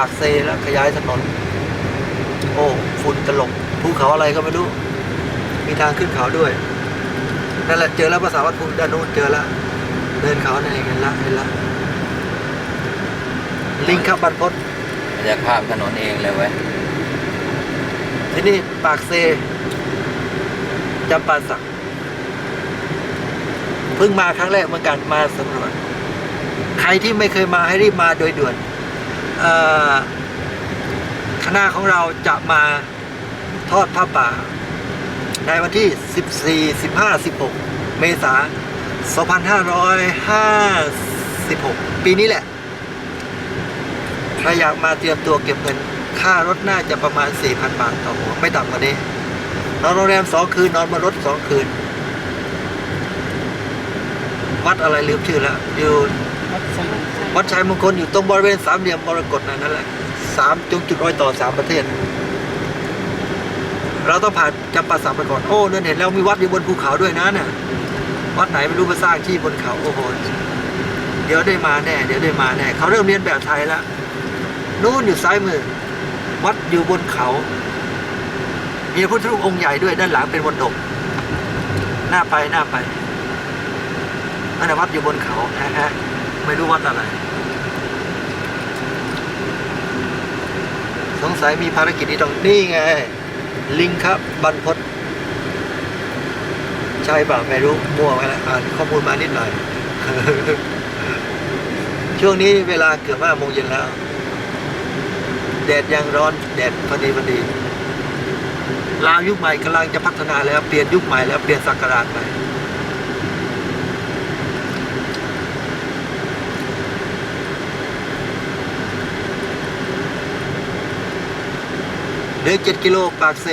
ปากเซแล้วขยายถนน โอ้ฝุ่นตลบภูเขาอะไรก็ไม่รู้ มีทางขึ้นเขาด้วยนั่นแหละเจอแล้วภาษาวัดภูมิด้านนู้นเจอแล้วเดินเขาเนี่ยเห็นละเห็นละลิงครับบรรพตมันจะข้ามถนนเองเลยเว้ยที่นี่ปากเซจำปาสักเพิ่งมาครั้งแรกเหมือนกันมาสำรวจใครที่ไม่เคยมาให้รีบมาโดยด่วนเอ่อ คณะของเราจะมาทอดผ้าป่า ในวันที่ 14 15 16 เมษายน2556 ปีนี้แหละ ใครอยากมาเตรียมตัวเก็บเงิน ค่ารถน่าจะประมาณ 4,000 บาทต่อหัว ไม่ต่ำกว่านี้นอนโรงแรมสองคืน นอนบนรถสองคืน วัดอะไรลืมชื่อแล้วอยู่วัด วัดชัยมงคลอยู่ตรงบริเวณสามเหลี่ยมมรกตนั่นนั่นแหละสามจงจุดรอยต่อสามประเทศ เราต้องผ่านจำปาสักไปก่อนโอ้นั่นเห็นแล้วมีวัดอยู่บนภูเขาด้วยนะเนี่ยวัดไหนไม่รู้มาสร้างที่บนเขาโอ้โหเดี๋ยวได้มาแน่เดี๋ยวได้มาแน่เขาเริ่มเรียนแบบไทยแล้วนู่นอยู่ซ้ายมือ วัดอยู่บนเขา มีพระพุทธรูปองค์ใหญ่ด้วยด้านหลังเป็นบนดกหน้าไปหน้าไปนั่นนะวัดอยู่บนเขาฮะฮะ ไม่รู้วัดอะไร สงสัยมีภารกิจที่ต้องนี่ไง ลิงครับบรรพตใช่เปล่าไม่รู้มั่วไปแล้วอ่านข้อมูลมานิดหน่อย ช่วงนี้เวลาเกือบห้าโมงเย็นแล้ว แดดยังร้อน แดดพอดีพอดีลาวยุคใหม่กำลังจะพัฒนาแล้ว เปลี่ยนยุคใหม่แล้วเปลี่ยนศักราชใหม่ เหลือเจ็ดกิโลปากเซ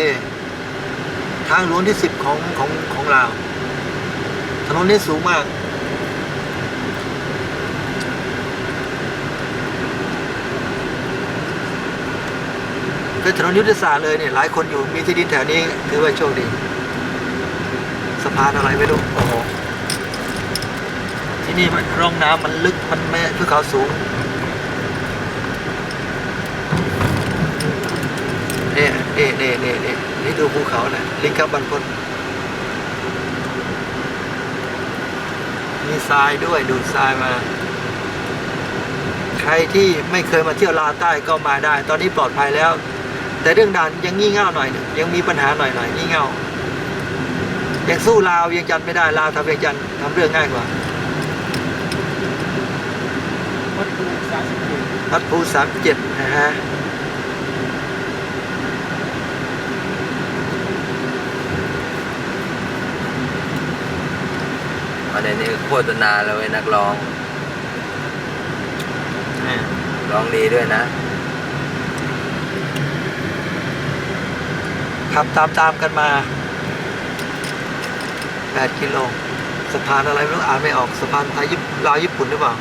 ทางหลวงที่สิบของของของลาว ถนนนี้สูงมาก เป็นถนนยุทธศาสตร์เลยเนี่ย หลายคนอยู่มีที่ดินแถวนี้ ถือว่าโชคดี สะพานอะไรไม่รู้โอ้โหที่นี่มันร่องน้ำมันลึกมันไม่ภูเขาสูงเนี่ยเนี่ยเนี่ยเนี่ยเนี่ยนี่ดูภูเขานะลิงกับบันพนมีทรายด้วยดูดทรายมา ใครที่ไม่เคยมาเที่ยวลาวใต้ก็มาได้ ตอนนี้ปลอดภัยแล้ว แต่เรื่องด่านยังงี่เง่าหน่อยหนึ่งยังมีปัญหาหน่อยหน่อยงี่เง่ายังสู้ลาวเวียงจันทร์ไม่ได้ลาวทำเวียงจันทร์ทำเรื่องง่ายกว่าวัดภูสามสิบเจ็ดพัดภูสามเจ็ดนะฮะ ในนี้โฆษณาเลยเว้ยนักร้องร้องดีด้วยนะ ขับตามตามๆกันมาแปดกิโลสะพานอะไรไม่รู้อ่านไม่ออกสะพานไทยลาวญี่ปุ่นหรือเปล่า